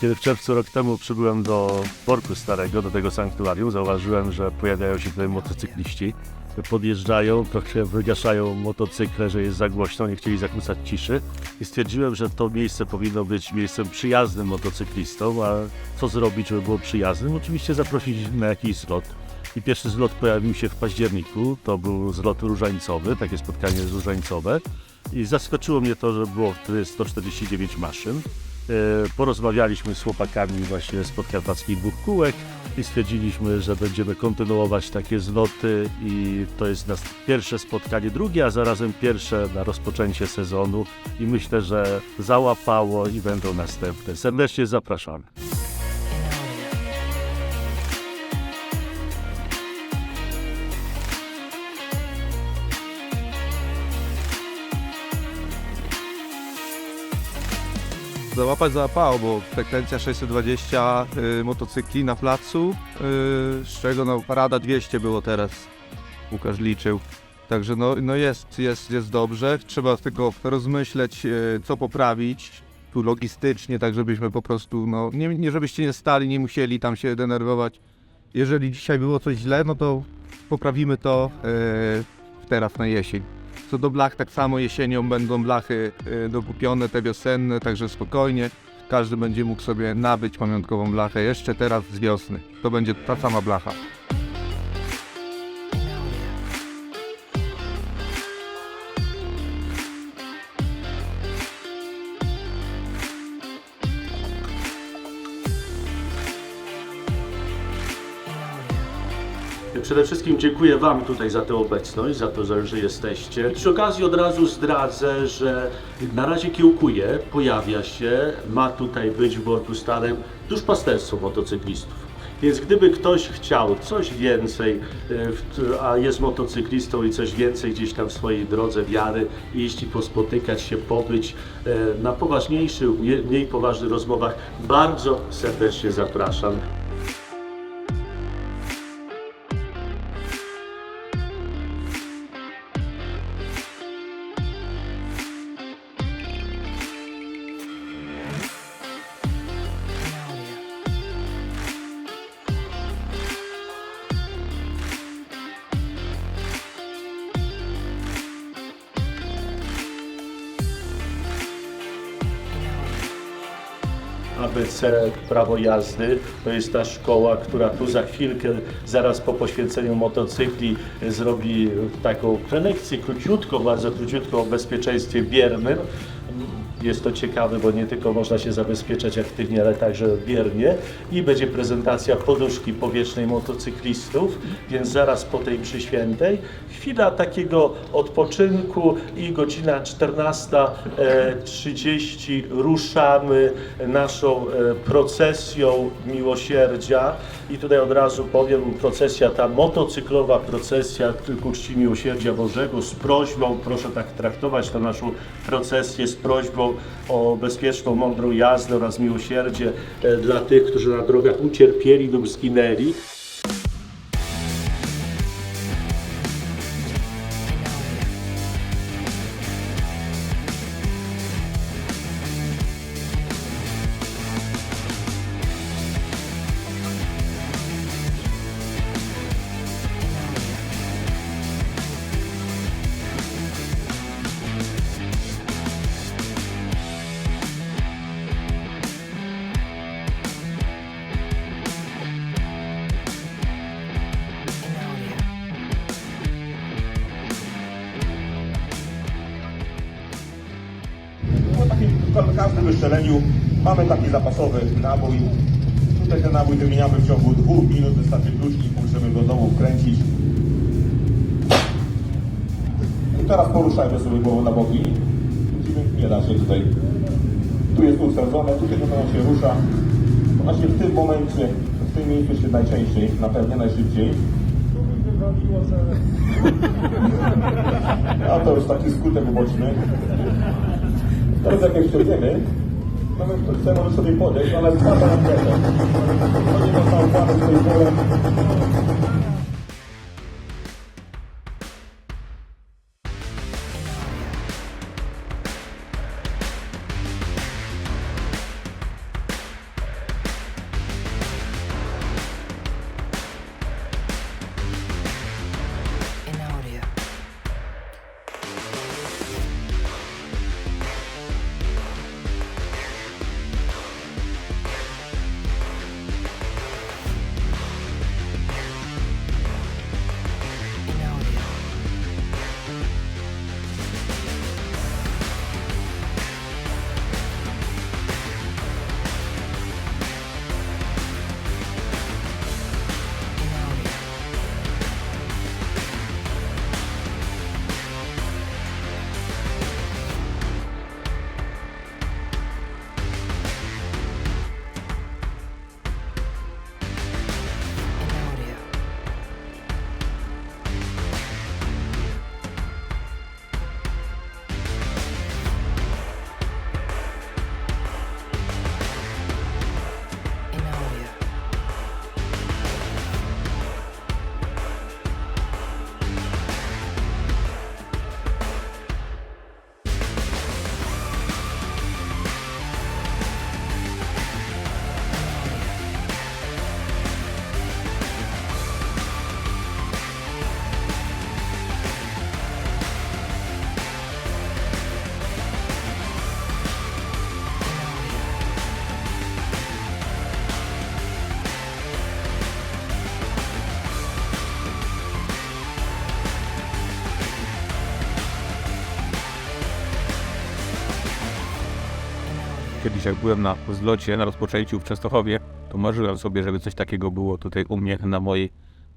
Kiedy w czerwcu rok temu przybyłem do Borku Starego, do tego sanktuarium, zauważyłem, że pojawiają się tutaj motocykliści. Podjeżdżają, trochę wygaszają motocykle, że jest za głośno, nie chcieli zakłócać ciszy. I stwierdziłem, że to miejsce powinno być miejscem przyjaznym motocyklistom, a co zrobić, żeby było przyjaznym? Oczywiście zaprosić na jakiś zlot. I pierwszy zlot pojawił się w październiku, to był zlot różańcowy, takie spotkanie różańcowe. I zaskoczyło mnie to, że było wtedy 149 maszyn. E, Porozmawialiśmy z chłopakami właśnie z podkarpackich dwóch kółek i stwierdziliśmy, że będziemy kontynuować takie zloty i to jest nas pierwsze spotkanie, drugie, a zarazem pierwsze na rozpoczęcie sezonu i myślę, że załapało i będą następne. Serdecznie zapraszamy. Załapać załapało, bo frekwencja 620 y, motocykli na placu, y, z czego no, parada 200 było teraz, Łukasz liczył. Także no, no jest, jest, jest dobrze, trzeba tylko rozmyśleć, y, co poprawić tu logistycznie, tak żebyśmy po prostu, no, nie, nie żebyście nie stali, nie musieli tam się denerwować. Jeżeli dzisiaj było coś źle, no to poprawimy to y, teraz na jesień. Co do blach, tak samo jesienią będą blachy y, dokupione, te wiosenne, także spokojnie. Każdy będzie mógł sobie nabyć pamiątkową blachę jeszcze teraz z wiosny. To będzie ta sama blacha. Przede wszystkim dziękuję Wam tutaj za tę obecność, za to, że, jesteście. Przy okazji od razu zdradzę, że na razie kiełkuje, pojawia się, ma tutaj być w Borku Starym duszpasterstwo motocyklistów. Więc gdyby ktoś chciał coś więcej, e, a jest motocyklistą i coś więcej gdzieś tam w swojej drodze wiary, iść i pospotykać się, pobyć e, na poważniejszych, mniej poważnych rozmowach, bardzo serdecznie zapraszam. ABC Prawo Jazdy. To jest ta szkoła, która tu za chwilkę, zaraz po poświęceniu motocykli, zrobi taką prelekcję króciutką, bardzo króciutką o bezpieczeństwie biernym. Jest to ciekawe, bo nie tylko można się zabezpieczać aktywnie, ale także biernie. I będzie prezentacja poduszki powietrznej motocyklistów, więc zaraz po tej mszy świętej. Chwila takiego odpoczynku i godzina 14.30 ruszamy naszą e, procesją miłosierdzia. I tutaj od razu powiem, procesja ta motocyklowa procesja ku czci miłosierdzia Bożego z prośbą, proszę tak traktować tę naszą procesję z prośbą o bezpieczną, mądrą jazdę oraz miłosierdzie e, dla tych, którzy na drogach ucierpieli lub zginęli. W każdym wystrzeleniu mamy taki zapasowy nabój. Tutaj ten nabój wymieniamy w ciągu dwóch minut, wystarczy klucznik, możemy go znowu wkręcić. I teraz poruszajmy sobie głową na boki. Widzimy, nie da się tutaj. Tu jest utwierdzone, tutaj to się rusza. Właśnie w tym momencie, w tym miejscu się najczęściej, na pewno najszybciej. A to już taki skutek uboczny. Teraz jak jeszcze wiemy, nawet kto chce może sobie podejść, ale spada na pewno. Można układać tej kiedyś jak byłem na zlocie, na rozpoczęciu w Częstochowie, to marzyłem sobie, żeby coś takiego było tutaj u mnie na mojej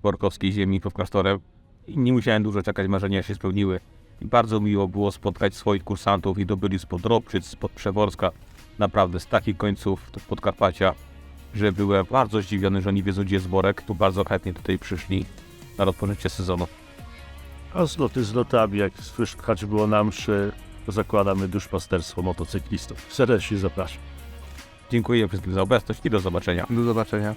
workowskiej ziemi pod klasztorem. I nie musiałem dużo czekać, marzenia się spełniły. I bardzo miło było spotkać swoich kursantów i to byli spod Robczyc, spod Przeworska, naprawdę z takich końców Podkarpacia, że byłem bardzo zdziwiony, że oni wiedzą gdzie jest worek, tu bardzo chętnie tutaj przyszli na rozpoczęcie sezonu. A zloty z lotami, jak słyszeć było na mszy, zakładamy duszpasterstwo motocyklistów. Serdecznie zapraszam. Dziękuję wszystkim za obecność i do zobaczenia. Do zobaczenia.